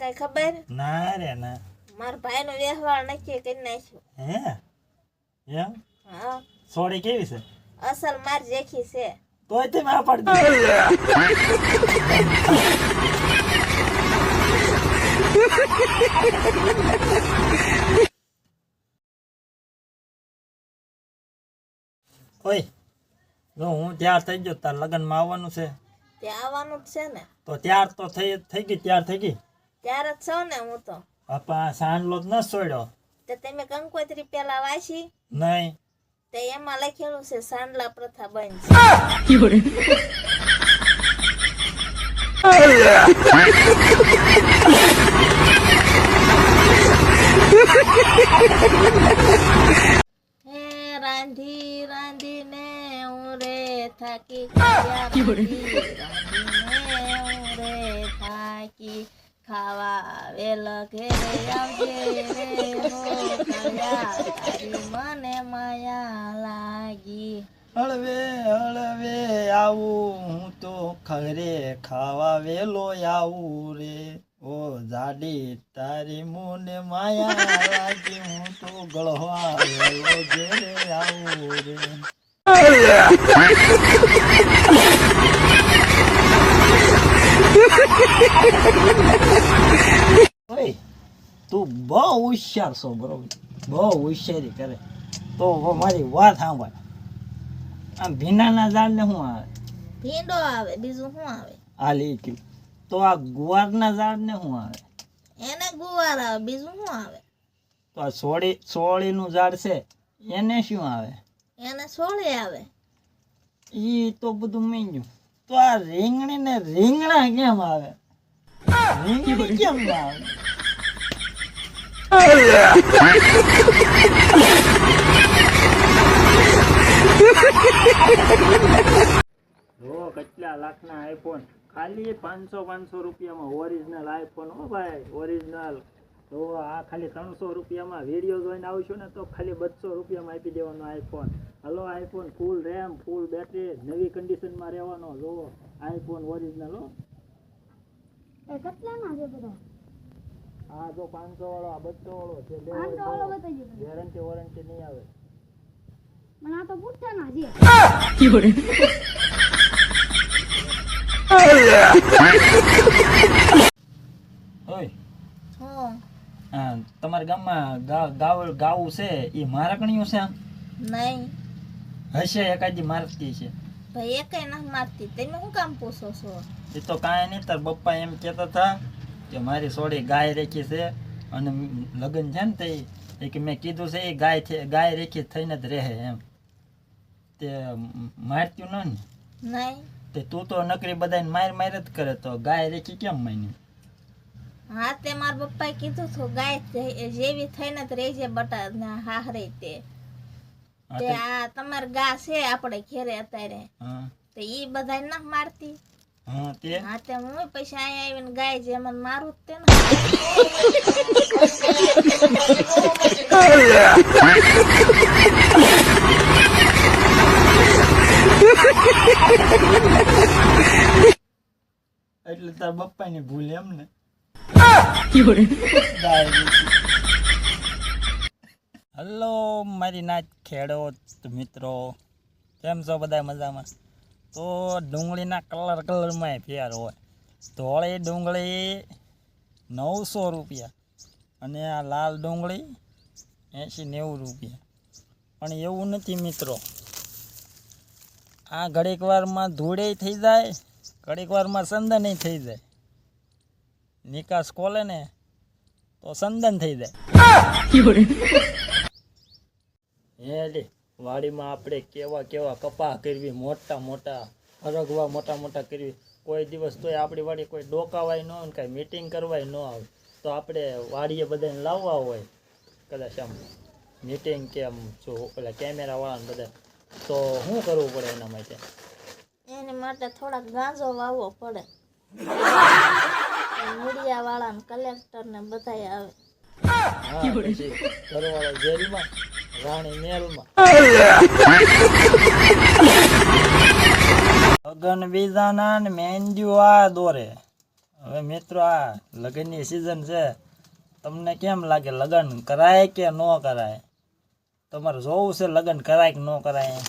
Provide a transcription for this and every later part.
કઈ ખબર? ના રે ના. મારા ભાઈ નો વ્યવહાર નક્કી કરી નાખ્યો. હે? એમ? હા. સોડી કેવી છે? અસલ માર જેખી છે. તોય તે ના પાડી ઓય જો હું તૈયાર થઈ ગયો તાર લગ્નમાં આવવાનું છે. ત્યાં આવવાનું જ છે ને. તો ત્યાર તો થઈ થઈ ગઈ ત્યાર થઈ ગઈ. ત્યારે જ છો ને હું તો. બાપા સાંડલો જ ન છોડ્યો તો તમે કંકોત્રી પેલા વાંચી? નહીં. તે એમાં લખેલું છે સાંડલા પ્રથા બંધ છે. હે રાંધી રાંધીને હું રે થાકી. ગયા રાંધીને હું રે થાકી. ખાવા આવેલ ઘેરે આવજે રે મને માયા લાગી હળવે હળવે આવું હું તો ખરે ખાવા વેલો આવું રે. ઓ જાડી, તારી મુને માયા લાગી હું તો ગળવા વેલો ઘેરે આવું રે. તું બહુ હોશિયાર છો બરોબર? બહુ હોશિયારી કરે. તો મારી વાત સાંભળ. આ ભીનાના ઝાડને શું આવે? ભીંડો આવે બીજું શું આવે? આ લઈ તો આ ગુવારના ઝાડને શું આવે? એને ગુવાર આવે બીજું શું આવે? તો આ સોળી સોળીનું ઝાડ છે એને શું આવે? એને સોળે આવે. ઈ તો બધું મીંડ્યું તો આ રીંગણી ને રીંગણા કેમ આવે? રીંગણી કેમ આવે? જો કેટલા લાખના આઈફોન ખાલી પાંચસો પાંચસો રૂપિયામાં ઓરિજિનલ આઈફોન હો ભાઈ ઓરિજિનલ તો આ ખાલી ત્રણસો રૂપિયામાં વીડિયો જોઈને આવશું ને તો ખાલી બસો રૂપિયામાં આપી દેવાનો iPhone hello iPhone full RAM full battery નવી કન્ડિશનમાં રહેવાનો જો આઈફોન ઓરિજિનલ હો હા જો પાંચસો વાળો આ બસો વાળો છે ગેરંટી વોરંટી નહીં આવે મને આ તો છે હા તમારા ગામમાં ગાવળ ગાવ છે? એ મારકણીયું છે? આમ નહીં. હશે એકાદી મારતી છે. ભાઈ એકે ના મારતી. તમે શું કામ પૂછો છો? એ તો કાંઈ નહીં તાર બપ્પા એમ કહેતા હતા કે મારી સોડી ગાય રેખી છે અને લગ્ન છે ને તે એ કે મેં કીધું છે એ ગાય ગાય રેખી થઈને જ રહે એમ. તે મારતું ન ને? નહીં. તે તું તો નકરી બધાને માર માર જ કરે તો ગાય રેખી કેમ માની? હા તે મારા પપ્પાએ કીધું હતું ગાય જેવી થઈને જ રહેજે બટા ને હાહરે તે. તે આ તમારે ગા છે આપણે ઘેરે અત્યારે. તે ઈ બધા ના મારતી. હા તે? હું પછી અહીંયા આવીને ગાય જે મને મારું જ તે ને. એટલે તાર પપ્પાની ભૂલ એમ ને? ગાય મારી નાચ ખેડૂત મિત્રો. કેમ છો બધા મજામાં? તો ડુંગળીના કલર કલરમાં ફેર હોય. ધોળી ડુંગળી નવસો રૂપિયા અને આ લાલ ડુંગળી એંશી નેવું રૂપિયા. પણ એવું નથી મિત્રો. આ ઘડીક વારમાં ધૂળે થઈ જાય, ઘડીક વારમાં સંદનય થઈ જાય. નિકાસ ખોલે ને તો સંદન થઈ જાય. હે વાડીમાં આપણે કેવા કેવા કપા કરવી મોટા મોટા અરગવા મોટા મોટા કરવી. કોઈ દિવસ તોય આપણી વાડી કોઈ ડોકાવાય ન હોય ને કાંઈ મીટિંગ કરવાય ન આવે. તો આપણે વાડીએ બધાને લાવવા હોય. કદાચ આમ મીટિંગ કે આમ જો પેલા કેમેરાવાળાને બધા તો શું કરવું પડે એના માટે? એની માટે થોડાક ગાંજો વાવવો પડે. મીડિયા વાળા ને કલેક્ટર ને બધા આવે હા જેલમાં રાણી મેલમાં. લગન બીજાના ને મહેંદીઓ આ દોરે. હવે મિત્રો આ લગ્નની સિઝન છે. તમને કેમ લાગે લગ્ન કરાય કે ન કરાય? તમારે જોવું છે લગ્ન કરાય કે ન કરાય?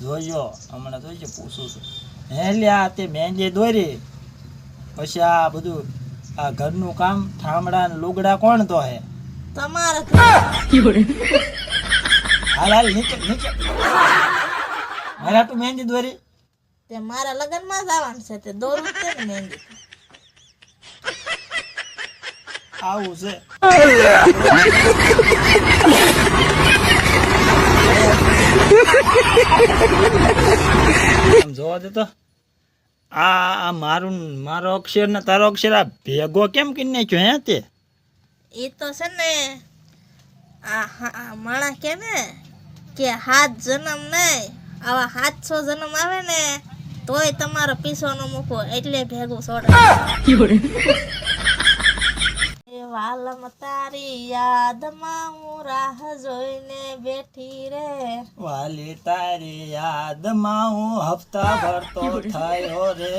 જોજો હમણાં જોઈજો પૂછું છું. હે લ્યા તે મહેંદી દોરી. પછી આ બધું આ ઘરનું કામ ઠામડા ને લુગડા કોણ તો હે? તમારે હાલ હાલ નીચે નીચે. મારા તું મહેંદી દોરી. તે મારા લગ્નમાં જવાનું છે તે દોરું છે ને મહેંદી. આવું છે. જોવા દે તો. આ આ મારું મારો અક્ષર ને તારો અક્ષર આ ભેગો કેમ કરી નાખ્યો હે તે? એ તો છે ને આ હા- આ માણસ કે ને કે હાથ જન્મ નહીં આવા સાતસો જન્મ આવે ને તોય તમારો પીસો ન મૂકો એટલે ભેગું છોડે એ વાલમ તારી યાદમાં હું રાહ જોઈને બેઠી રે. વાલી તારી યાદમાં હું હપ્તા ભરતો થયો રે.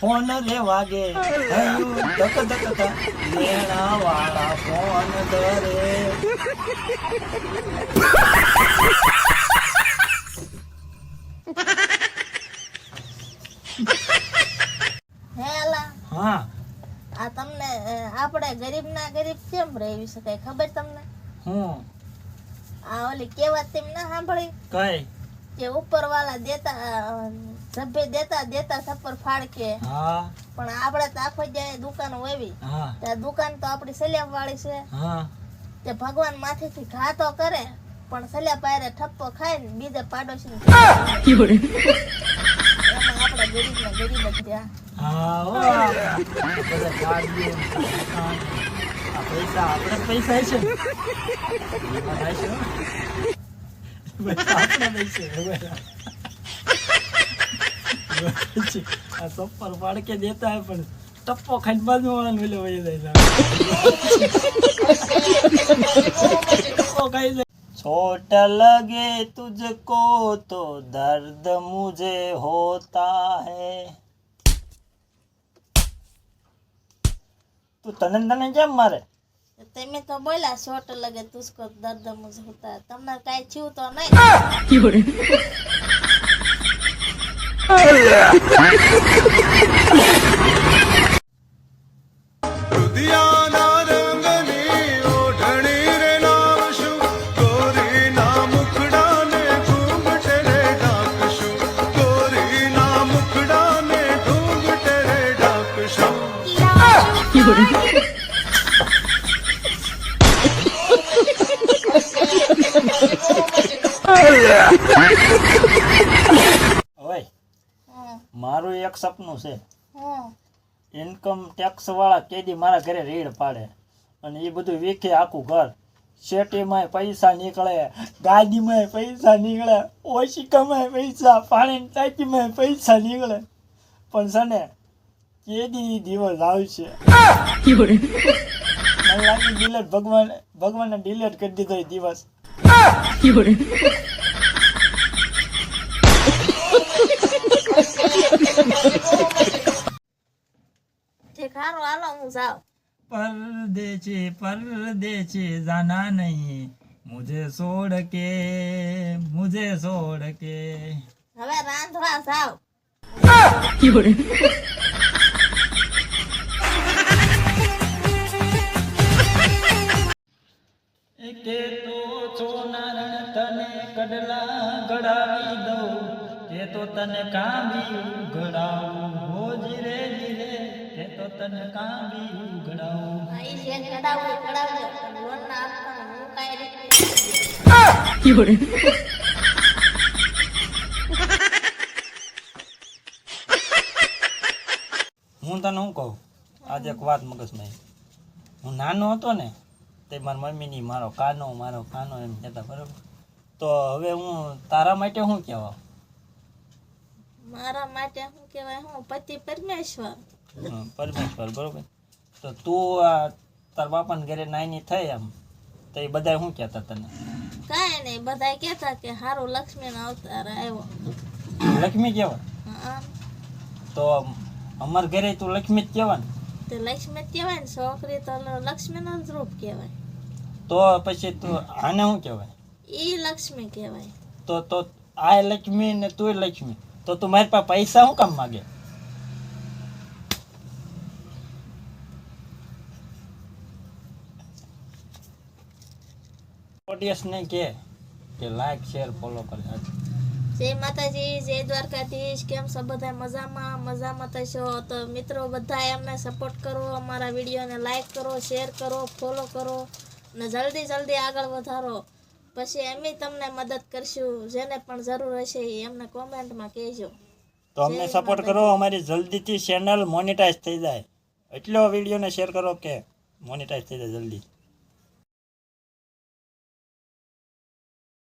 ફોન રે વાગે હયું ધક ધક ધક. લેણા વાળા ફોન ધરે હે અલા હા આ તમને અ, આપણે ગરીબ ના ગરીબ કેમ રહી શકાય ખબર તમને? હું? આ ઓલી કહેવત તેમ ના સાંભળી? કઈ? કે ઉપર વાળા દેતા સભ્ય દેતા દેતા સફર ફાડકે. હા. પણ આપણે તો આખો જાય દુકાન હોવી હા. ત્યાં દુકાન તો આપણી સલિયા વાળી છે. હા. તે ભગવાન માથેથી ઘા તો કરે પણ સલિયા પાયરે ઠપ્પો ખાય ને બીજે પાડોશી આપણે ગરીબ ને ગરીબ જ રહ્યા. હા ઓ આ બધા ગાડીઓ ને મકાન. આ પૈસા આપણે જ પૈસા છે ને? એમાં થાય છે હો. પૈસા આપણે પૈસે ખબર છે. આ સપ્પર પાડકે દેતા હોય પણ ટપ્પો ખાઈને બાજુ વાળાને ઓલે વહી જાય છે. ટપ્પો ખાઈ જાય छोट लगे तुझको तो दर्द मुझे होता है તું તને તને કેમ મારે તમે તો બોલા શોટ લગે તુસકો દર્દ મુજ હોતા તમને કાઈ થયું તો નહીં મારું એક સપનું છે. ઇન્કમ ટેક્સ વાળા કેદી મારા ઘરે રેડ પાડે અને એ બધું વેખે આખું ઘર. શેટીમાં પૈસા નીકળે ગાડીમાં પૈસા નીકળે ઓશિકામાં પૈસા પાણી ટાંકીમાં પૈસા નીકળે. પણ સને કેદી દિવસ આવશે. ભગવાન ભગવાનને ડિલેટ કરી દીધો દિવસ. ઠીક હારું હાલો હું જાઉં परदेची परदेची जाना नहीं मुझे छोड़ के मुझे छोड़ के હવે રાંધવા જાવ કે તો સોનારણ તને કડલા ગડાવી દઉં કે તો તને કામી ઉઘડાવું. હો જીરે જીરે તે તો તને કામી ઉઘડાવું. આ છે કડાવું કડાવજો. પણ લોન ના આપતા હું કાઈ રીતે હું તને શું કહું? આજે એક વાત મગજમાં. હું નાનો હતો ને તે મારા મમ્મીની મારો કાનો મારો કાનો એમ કહેતા બરાબર? તો હવે હું તારા માટે શું કહેવા? મારા માટે શું કહેવાય હું પતિ પરમેશ્વર. પરમેશ્વર બરોબર. તો તું આ તાર બાપાને ઘરે નાની થઈ એમ તો એ બધા શું કહેતા તને? કાંઈ નહીં બધા કહેતા કે હારું લક્ષ્મીનો અવતાર આવ્યો. લક્ષ્મી કહેવાય? તો અમાર ઘરે તું લક્ષ્મી જ કહેવાય ને? તે લક્ષ્મી જ કહેવાય ને છોકરી તો લક્ષ્મીનું જ રૂપ કહેવાય. તો પછી તું આને શું કહેવાય? ઈ લક્ષ્મી કહેવાય. તો તો આ લક્ષ્મી ને તું લક્ષ્મી. તો તું મારી પાસે પૈસા શું કામ માગે? ઓડિયન્સ ને કે કે લાઈક શેર ફોલો કરે. જય માતાજી, જય દ્વારકાધીશ. કેમ છો બધા મજામાં? મજામાં થશો તો મિત્રો, બધા એમને સપોર્ટ કરો અમારા વિડીયોને લાઈક કરો શેર કરો ફોલો કરો. અને જલ્દી જલ્દી આગળ વધારો. પછી એમની તમને મદદ કરશું. જેને પણ જરૂર હશે એ એમને કોમેન્ટમાં કહેજો. તો અમને સપોર્ટ કરો અમારી જલ્દીથી ચેનલ મોનેટાઈઝ થઈ જાય. એટલો વિડીયોને શેર કરો કે મોનેટાઈઝ થઈ જાય જલ્દી.